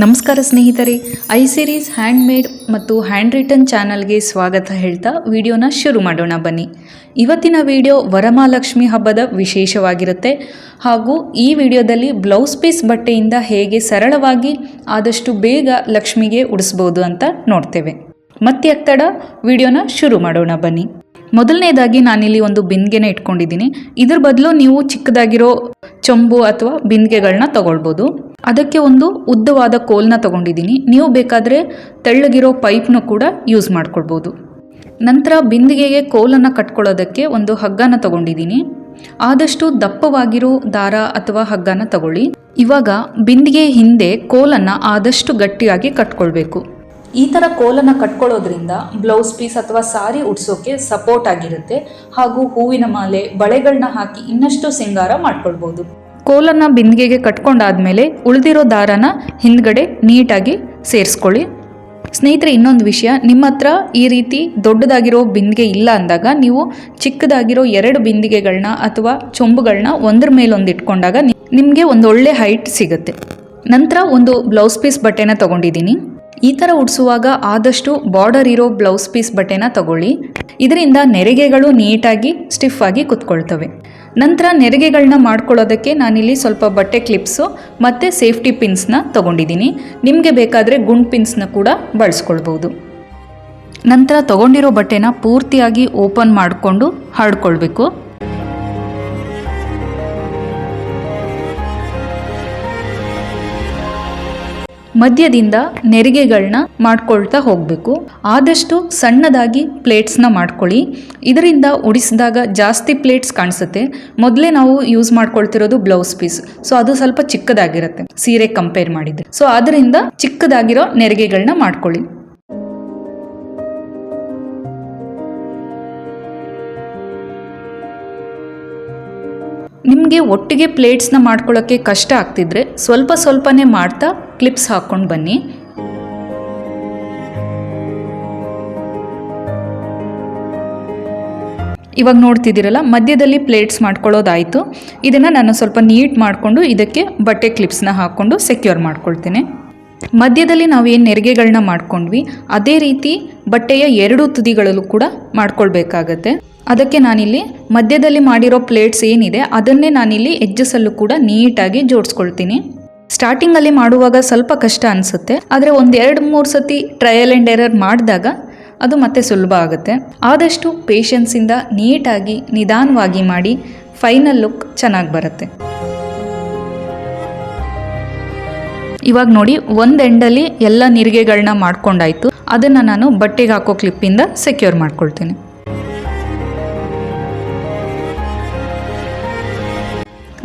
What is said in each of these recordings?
ನಮಸ್ಕಾರ ಸ್ನೇಹಿತರೆ I series hand made ಮತ್ತು ಹ್ಯಾಂಡ್ ರಿಟನ್ ಚಾನಲ್ಗೆ ಸ್ವಾಗತ ಹೇಳ್ತಾ ವಿಡಿಯೋನ ಶುರು ಮಾಡೋಣ ಬನ್ನಿ. ಇವತ್ತಿನ ವಿಡಿಯೋ ವರಮಹಾಲಕ್ಷ್ಮಿ ಹಬ್ಬದ ವಿಶೇಷವಾಗಿರುತ್ತೆ. ಹಾಗೂ ಈ ವಿಡಿಯೋದಲ್ಲಿ ಬ್ಲೌಸ್ ಪೀಸ್ ಬಟ್ಟೆಯಿಂದ ಹೇಗೆ ಸರಳವಾಗಿ ಆದಷ್ಟು ಬೇಗ ಲಕ್ಷ್ಮಿಗೆ ಉಡಿಸ್ಬೋದು ಅಂತ ನೋಡ್ತೇವೆ. ಮತ್ತೆ ಎತ್ತಡ ವಿಡಿಯೋನ ಶುರು ಮಾಡೋಣ ಬನ್ನಿ. ಮೊದಲನೇದಾಗಿ ನಾನಿಲ್ಲಿ ಒಂದು ಬಿಂದಿಗೆನ ಇಟ್ಕೊಂಡಿದ್ದೀನಿ. ಇದ್ರ ಬದಲು ನೀವು ಚಿಕ್ಕದಾಗಿರೋ ಚೊಂಬು ಅಥವಾ ಬಿಂದಿಗೆಗಳನ್ನ ತಗೊಳ್ಬೋದು. ಅದಕ್ಕೆ ಒಂದು ಉದ್ದವಾದ ಕೋಲ್ನ ತಗೊಂಡಿದ್ದೀನಿ. ನೀವು ಬೇಕಾದರೆ ತೆಳ್ಳಗಿರೋ ಪೈಪ್ನ ಕೂಡ ಯೂಸ್ ಮಾಡ್ಕೊಳ್ಬೋದು. ನಂತರ ಬಿಂದಿಗೆಗೆ ಕೋಲನ್ನು ಕಟ್ಕೊಳ್ಳೋದಕ್ಕೆ ಒಂದು ಹಗ್ಗನ ತಗೊಂಡಿದ್ದೀನಿ. ಆದಷ್ಟು ದಪ್ಪವಾಗಿರೋ ದಾರ ಅಥವಾ ಹಗ್ಗನ ತಗೊಳ್ಳಿ. ಇವಾಗ ಬಿಂದಿಗೆ ಹಿಂದೆ ಕೋಲನ್ನು ಆದಷ್ಟು ಗಟ್ಟಿಯಾಗಿ ಕಟ್ಕೊಳ್ಬೇಕು. ಈ ಥರ ಕೋಲನ್ನು ಕಟ್ಕೊಳ್ಳೋದ್ರಿಂದ ಬ್ಲೌಸ್ ಪೀಸ್ ಅಥವಾ ಸಾರಿ ಉಡ್ಸೋಕೆ ಸಪೋರ್ಟ್ ಆಗಿರುತ್ತೆ. ಹಾಗೂ ಹೂವಿನ ಮಾಲೆ ಬಳೆಗಳನ್ನ ಹಾಕಿ ಇನ್ನಷ್ಟು ಸಿಂಗಾರ ಮಾಡ್ಕೊಳ್ಬೋದು. ಕೋಲನ್ನು ಬಿಂದಿಗೆಗೆ ಕಟ್ಕೊಂಡಾದ್ಮೇಲೆ ಉಳಿದಿರೋ ದಾರನ ಹಿಂದ್ಗಡೆ ನೀಟಾಗಿ ಸೇರಿಸ್ಕೊಳ್ಳಿ. ಸ್ನೇಹಿತರೆ, ಇನ್ನೊಂದು ವಿಷಯ. ನಿಮ್ಮ ಹತ್ರ ಈ ರೀತಿ ದೊಡ್ಡದಾಗಿರೋ ಬಿಂದಿಗೆ ಇಲ್ಲ ಅಂದಾಗ ನೀವು ಚಿಕ್ಕದಾಗಿರೋ ಎರಡು ಬಿಂದಿಗೆಗಳನ್ನ ಅಥವಾ ಚೊಂಬುಗಳನ್ನ ಒಂದ್ರ ಮೇಲೊಂದು ಇಟ್ಕೊಂಡಾಗ ನಿಮಗೆ ಒಂದು ಒಳ್ಳೆ ಹೈಟ್ ಸಿಗುತ್ತೆ. ನಂತರ ಒಂದು ಬ್ಲೌಸ್ ಪೀಸ್ ಬಟ್ಟೆನ ತಗೊಂಡಿದ್ದೀನಿ. ಈ ಥರ ಉಡಿಸುವಾಗ ಆದಷ್ಟು ಬಾರ್ಡರ್ ಇರೋ ಬ್ಲೌಸ್ ಪೀಸ್ ಬಟ್ಟೆನ ತಗೊಳ್ಳಿ. ಇದರಿಂದ ನೆರಿಗೆಗಳು ನೀಟಾಗಿ ಸ್ಟಿಫ್ ಆಗಿ ಕುತ್ಕೊಳ್ತವೆ. ನಂತರ ನೆರಿಗೆಗಳನ್ನ ಮಾಡ್ಕೊಳ್ಳೋದಕ್ಕೆ ನಾನಿಲ್ಲಿ ಸ್ವಲ್ಪ ಬಟ್ಟೆ ಕ್ಲಿಪ್ಸು ಮತ್ತು ಸೇಫ್ಟಿ ಪಿನ್ಸ್ನ ತಗೊಂಡಿದ್ದೀನಿ. ನಿಮಗೆ ಬೇಕಾದರೆ ಗುಂಡ್ ಪಿನ್ಸ್ನ ಕೂಡ ಬಳಸ್ಕೊಳ್ಬೋದು. ನಂತರ ತಗೊಂಡಿರೋ ಬಟ್ಟೆನ ಪೂರ್ತಿಯಾಗಿ ಓಪನ್ ಮಾಡಿಕೊಂಡು ಹರಡ್ಕೊಳ್ಬೇಕು ಮಧ್ಯದಿಂದ ನೆರಿಗೆಗಳನ್ನ ಮಾಡ್ಕೊಳ್ತಾ ಹೋಗಬೇಕು. ಆದಷ್ಟು ಸಣ್ಣದಾಗಿ ಪ್ಲೇಟ್ಸ್ನ ಮಾಡ್ಕೊಳ್ಳಿ. ಇದರಿಂದ ಉಡಿಸಿದಾಗ ಜಾಸ್ತಿ ಪ್ಲೇಟ್ಸ್ ಕಾಣಿಸುತ್ತೆ. ಮೊದಲೇ ನಾವು ಯೂಸ್ ಮಾಡ್ಕೊಳ್ತಿರೋದು ಬ್ಲೌಸ್ ಪೀಸ್. ಸೊ ಅದು ಸ್ವಲ್ಪ ಚಿಕ್ಕದಾಗಿರುತ್ತೆ, ಸೀರೆ ಕಂಪೇರ್ ಮಾಡಿದ್ರೆ. ಸೊ ಅದರಿಂದ ಚಿಕ್ಕದಾಗಿರೋ ನೆರಿಗೆಗಳನ್ನ ಮಾಡ್ಕೊಳ್ಳಿ. ನಿಮಗೆ ಒಟ್ಟಿಗೆ ಪ್ಲೇಟ್ಸ್ನ ಮಾಡ್ಕೊಳ್ಳೋಕ್ಕೆ ಕಷ್ಟ ಆಗ್ತಿದ್ರೆ ಸ್ವಲ್ಪ ಸ್ವಲ್ಪನೇ ಮಾಡ್ತಾ ಕ್ಲಿಪ್ಸ್ ಹಾಕ್ಕೊಂಡು ಬನ್ನಿ. ಇವಾಗ ನೋಡ್ತಿದ್ದೀರಲ್ಲ, ಮಧ್ಯದಲ್ಲಿ ಪ್ಲೇಟ್ಸ್ ಮಾಡ್ಕೊಳ್ಳೋದಾಯಿತು. ಇದನ್ನು ನಾನು ಸ್ವಲ್ಪ ನೀಟ್ ಮಾಡಿಕೊಂಡು ಇದಕ್ಕೆ ಬಟ್ಟೆ ಕ್ಲಿಪ್ಸ್ನ ಹಾಕ್ಕೊಂಡು ಸೆಕ್ಯೂರ್ ಮಾಡ್ಕೊಳ್ತೇನೆ. ಮಧ್ಯದಲ್ಲಿ ನಾವು ಏನು ನೆರಿಗೆಗಳನ್ನ ಮಾಡ್ಕೊಂಡ್ವಿ, ಅದೇ ರೀತಿ ಬಟ್ಟೆಯ ಎರಡು ತುದಿಗಳಲ್ಲೂ ಕೂಡ ಮಾಡ್ಕೊಳ್ಬೇಕಾಗತ್ತೆ. ಅದಕ್ಕೆ ನಾನಿಲ್ಲಿ ಮಧ್ಯದಲ್ಲಿ ಮಾಡಿರೋ ಪ್ಲೇಟ್ಸ್ ಏನಿದೆ, ಅದನ್ನೇ ನಾನಿಲ್ಲಿ ಎಜ್ಜಸಲ್ಲೂ ಕೂಡ ನೀಟಾಗಿ ಜೋಡಿಸ್ಕೊಳ್ತೀನಿ. ಸ್ಟಾರ್ಟಿಂಗಲ್ಲಿ ಮಾಡುವಾಗ ಸ್ವಲ್ಪ ಕಷ್ಟ ಅನಿಸುತ್ತೆ, ಆದರೆ ಒಂದು ಎರಡು ಮೂರು ಸತಿ ಟ್ರಯಲ್ ಆ್ಯಂಡ್ ಎರರ್ ಮಾಡಿದಾಗ ಅದು ಮತ್ತೆ ಸುಲಭ ಆಗುತ್ತೆ. ಆದಷ್ಟು ಪೇಷನ್ಸಿಂದ ನೀಟಾಗಿ ನಿಧಾನವಾಗಿ ಮಾಡಿ ಫೈನಲ್ ಲುಕ್ ಚೆನ್ನಾಗಿ ಬರುತ್ತೆ. ಇವಾಗ ನೋಡಿ, ಒಂದು ಎಂಡಲ್ಲಿ ಎಲ್ಲ ನಿರಿಗೆಗಳನ್ನ ಮಾಡ್ಕೊಂಡಾಯ್ತು. ಅದನ್ನು ನಾನು ಬಟ್ಟೆಗೆ ಹಾಕೋ ಕ್ಲಿಪ್ಪಿಂದ ಸೆಕ್ಯೂರ್ ಮಾಡ್ಕೊಳ್ತೀನಿ.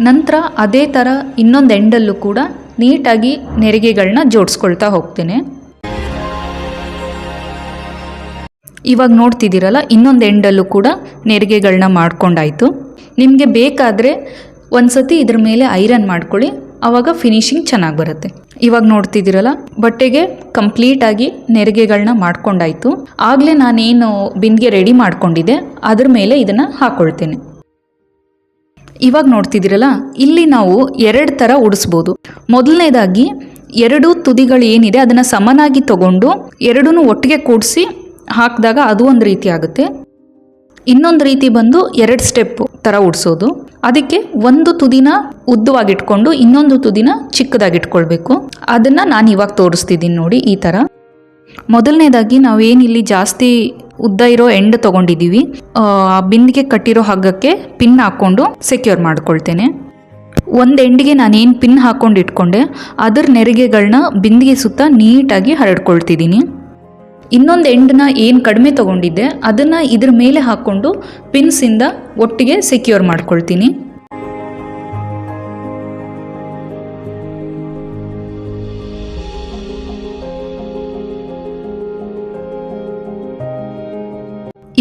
ನಂತರ ಅದೇ ಥರ ಇನ್ನೊಂದು ಎಂಡಲ್ಲೂ ಕೂಡ ನೀಟಾಗಿ ನೆರಿಗೆಗಳನ್ನ ಜೋಡಿಸ್ಕೊಳ್ತಾ ಹೋಗ್ತೇನೆ. ಇವಾಗ ನೋಡ್ತಿದ್ದೀರಲ್ಲ, ಇನ್ನೊಂದು ಎಂಡಲ್ಲೂ ಕೂಡ ನೆರಿಗೆಗಳನ್ನ ಮಾಡ್ಕೊಂಡಾಯಿತು. ನಿಮಗೆ ಬೇಕಾದರೆ ಒಂದು ಸತಿ ಇದ್ರ ಮೇಲೆ ಐರನ್ ಮಾಡ್ಕೊಳ್ಳಿ ಆವಾಗ ಫಿನಿಶಿಂಗ್ ಚೆನ್ನಾಗಿ ಬರುತ್ತೆ. ಇವಾಗ ನೋಡ್ತಿದ್ದೀರಲ್ಲ, ಬಟ್ಟೆಗೆ ಕಂಪ್ಲೀಟಾಗಿ ನೆರಿಗೆಗಳನ್ನ ಮಾಡ್ಕೊಂಡಾಯಿತು. ಆಗಲೇ ನಾನೇನು ಬಿಂದಿಗೆ ರೆಡಿ ಮಾಡ್ಕೊಂಡಿದ್ದೆ, ಅದ್ರ ಮೇಲೆ ಇದನ್ನು ಹಾಕ್ಕೊಳ್ತೇನೆ ಇವಾಗ ನೋಡ್ತಿದ್ದೀರಲ್ಲ, ಇಲ್ಲಿ ನಾವು ಎರಡು ಥರ ಉಡಿಸ್ಬೋದು. ಮೊದಲನೇದಾಗಿ ಎರಡು ತುದಿಗಳು ಏನಿದೆ ಅದನ್ನು ಸಮನಾಗಿ ತಗೊಂಡು ಎರಡೂ ಒಟ್ಟಿಗೆ ಕೂಡಿಸಿ ಹಾಕಿದಾಗ ಅದು ಒಂದು ರೀತಿ ಆಗುತ್ತೆ. ಇನ್ನೊಂದು ರೀತಿ ಬಂದು ಎರಡು ಸ್ಟೆಪ್ ಥರ ಉಡಿಸೋದು. ಅದಕ್ಕೆ ಒಂದು ತುದಿನ ಉದ್ದವಾಗಿಟ್ಕೊಂಡು ಇನ್ನೊಂದು ತುದಿನ ಚಿಕ್ಕದಾಗಿಟ್ಕೊಳ್ಬೇಕು. ಅದನ್ನು ನಾನು ಇವಾಗ ತೋರಿಸ್ತಿದ್ದೀನಿ ನೋಡಿ ಈ ಥರ ಮೊದಲನೇದಾಗಿ ನಾವೇನಿಲ್ಲಿ ಜಾಸ್ತಿ ಉದ್ದ ಇರೋ ಎಂಡ್ ತೊಗೊಂಡಿದ್ದೀವಿ ಆ ಬಿಂದಿಗೆ ಕಟ್ಟಿರೋ ಹಗ್ಗಕ್ಕೆ ಪಿನ್ ಹಾಕ್ಕೊಂಡು ಸೆಕ್ಯೂರ್ ಮಾಡ್ಕೊಳ್ತೇನೆ. ಒಂದು ಎಂಡಿಗೆ ನಾನೇನು ಪಿನ್ ಹಾಕ್ಕೊಂಡು ಇಟ್ಕೊಂಡೆ, ಅದರ ನೆರಿಗೆಗಳನ್ನ ಬಿಂದಿಗೆ ಸುತ್ತ ನೀಟಾಗಿ ಹರಡ್ಕೊಳ್ತಿದ್ದೀನಿ ಇನ್ನೊಂದು ಎಂಡನ್ನ ಏನು ಕಡಿಮೆ ತೊಗೊಂಡಿದ್ದೆ, ಅದನ್ನು ಇದ್ರ ಮೇಲೆ ಹಾಕ್ಕೊಂಡು ಪಿನ್ಸಿಂದ ಒಟ್ಟಿಗೆ ಸೆಕ್ಯೂರ್ ಮಾಡ್ಕೊಳ್ತೀನಿ.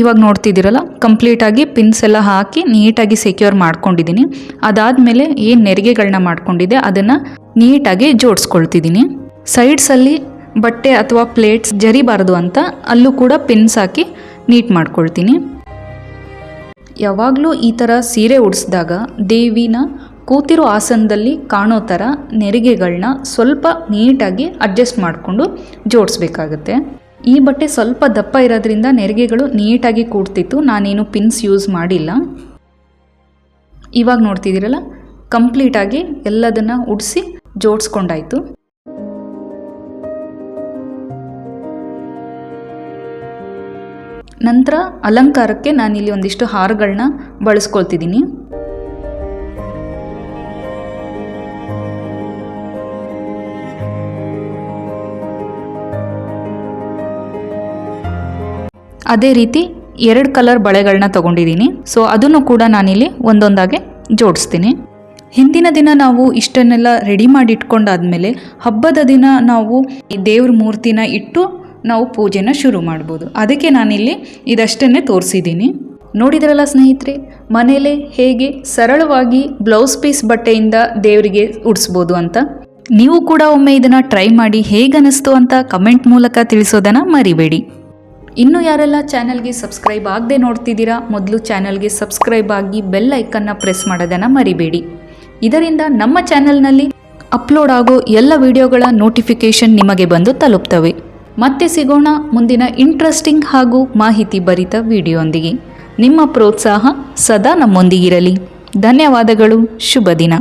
ಇವಾಗ ನೋಡ್ತಿದ್ದೀರಲ್ಲ ಕಂಪ್ಲೀಟಾಗಿ ಪಿನ್ಸ್ ಎಲ್ಲ ಹಾಕಿ ನೀಟಾಗಿ ಸೆಕ್ಯೂರ್ ಮಾಡ್ಕೊಂಡಿದ್ದೀನಿ. ಅದಾದಮೇಲೆ ಏನು ನೆರಿಗೆಗಳನ್ನ ಮಾಡ್ಕೊಂಡಿದ್ದೆ, ಅದನ್ನು ನೀಟಾಗಿ ಜೋಡಿಸ್ಕೊಳ್ತಿದ್ದೀನಿ. ಸೈಡ್ಸಲ್ಲಿ ಬಟ್ಟೆ ಅಥವಾ ಪ್ಲೇಟ್ಸ್ ಜರಿಬಾರ್ದು ಅಂತ ಅಲ್ಲೂ ಕೂಡ ಪಿನ್ಸ್ ಹಾಕಿ ನೀಟ್ ಮಾಡ್ಕೊಳ್ತೀನಿ. ಯಾವಾಗಲೂ ಈ ಥರ ಸೀರೆ ಉಡಿಸಿದಾಗ ದೇವಿನ ಕೂತಿರೋ ಆಸನದಲ್ಲಿ ಕಾಣೋ ಥರ ನೆರಿಗೆಗಳನ್ನ ಸ್ವಲ್ಪ ನೀಟಾಗಿ ಅಡ್ಜಸ್ಟ್ ಮಾಡಿಕೊಂಡು ಜೋಡಿಸ್ಬೇಕಾಗತ್ತೆ. ಈ ಬಟ್ಟೆ ಸ್ವಲ್ಪ ದಪ್ಪ ಇರೋದ್ರಿಂದ ನೆರಿಗೆಗಳು ನೀಟಾಗಿ ಕೂಡ್ತಿತ್ತು. ನಾನೇನು ಪಿನ್ಸ್ ಯೂಸ್ ಮಾಡಿಲ್ಲ. ಇವಾಗ ನೋಡ್ತಿದ್ದೀರಲ್ಲ ಕಂಪ್ಲೀಟಾಗಿ ಎಲ್ಲದನ್ನು ಉಡಿಸಿ ಜೋಡಿಸ್ಕೊಂಡಾಯಿತು. ನಂತರ ಅಲಂಕಾರಕ್ಕೆ ನಾನಿಲ್ಲಿ ಒಂದಿಷ್ಟು ಹಾರಗಳನ್ನ ಬಳಸ್ಕೊಳ್ತಿದ್ದೀನಿ. ಅದೇ ರೀತಿ ಎರಡು ಕಲರ್ ಬಳೆಗಳನ್ನ ತಗೊಂಡಿದ್ದೀನಿ. ಸೊ ಅದನ್ನು ಕೂಡ ನಾನಿಲ್ಲಿ ಒಂದೊಂದಾಗೆ ಜೋಡಿಸ್ತೀನಿ. ಹಿಂದಿನ ದಿನ ನಾವು ಇಷ್ಟನ್ನೆಲ್ಲ ರೆಡಿ ಮಾಡಿ ಇಟ್ಕೊಂಡಾದ್ಮೇಲೆ ಹಬ್ಬದ ದಿನ ನಾವು ಈ ದೇವ್ರ ಮೂರ್ತಿನ ಇಟ್ಟು ನಾವು ಪೂಜೆನ ಶುರು ಮಾಡ್ಬೋದು. ಅದಕ್ಕೆ ನಾನಿಲ್ಲಿ ಇದಷ್ಟನ್ನೇ ತೋರಿಸಿದ್ದೀನಿ. ನೋಡಿದ್ರಲ್ಲ ಸ್ನೇಹಿತರೆ, ಮನೇಲೆ ಹೇಗೆ ಸರಳವಾಗಿ ಬ್ಲೌಸ್ ಪೀಸ್ ಬಟ್ಟೆಯಿಂದ ದೇವರಿಗೆ ಉಡಿಸ್ಬೋದು ಅಂತ? ನೀವು ಕೂಡ ಒಮ್ಮೆ ಇದನ್ನು ಟ್ರೈ ಮಾಡಿ ಹೇಗನ್ನಿಸ್ತು ಅಂತ ಕಮೆಂಟ್ ಮೂಲಕ ತಿಳಿಸೋದನ್ನು ಮರಿಬೇಡಿ. ಇನ್ನು ಯಾರೆಲ್ಲ ಚಾನಲ್ಗೆ ಸಬ್ಸ್ಕ್ರೈಬ್ ಆಗದೆ ನೋಡ್ತಿದ್ದೀರಾ, ಮೊದಲು ಚಾನಲ್ಗೆ ಸಬ್ಸ್ಕ್ರೈಬ್ ಆಗಿ ಬೆಲ್ ಐಕನ್ನ ಪ್ರೆಸ್ ಮಾಡೋದನ್ನು ಮರಿಬೇಡಿ. ಇದರಿಂದ ನಮ್ಮ ಚಾನಲ್ನಲ್ಲಿ ಅಪ್ಲೋಡ್ ಆಗೋ ಎಲ್ಲ ವಿಡಿಯೋಗಳ ನೋಟಿಫಿಕೇಷನ್ ನಿಮಗೆ ಬಂದು ತಲುಪ್ತವೆ. ಮತ್ತೆ ಸಿಗೋಣ ಮುಂದಿನ ಇಂಟ್ರೆಸ್ಟಿಂಗ್ ಹಾಗೂ ಮಾಹಿತಿ ಭರಿತ ವಿಡಿಯೋಂದಿಗೆ ನಿಮ್ಮ ಪ್ರೋತ್ಸಾಹ ಸದಾ ನಮ್ಮೊಂದಿಗಿರಲಿ. ಧನ್ಯವಾದಗಳು. ಶುಭ ದಿನ.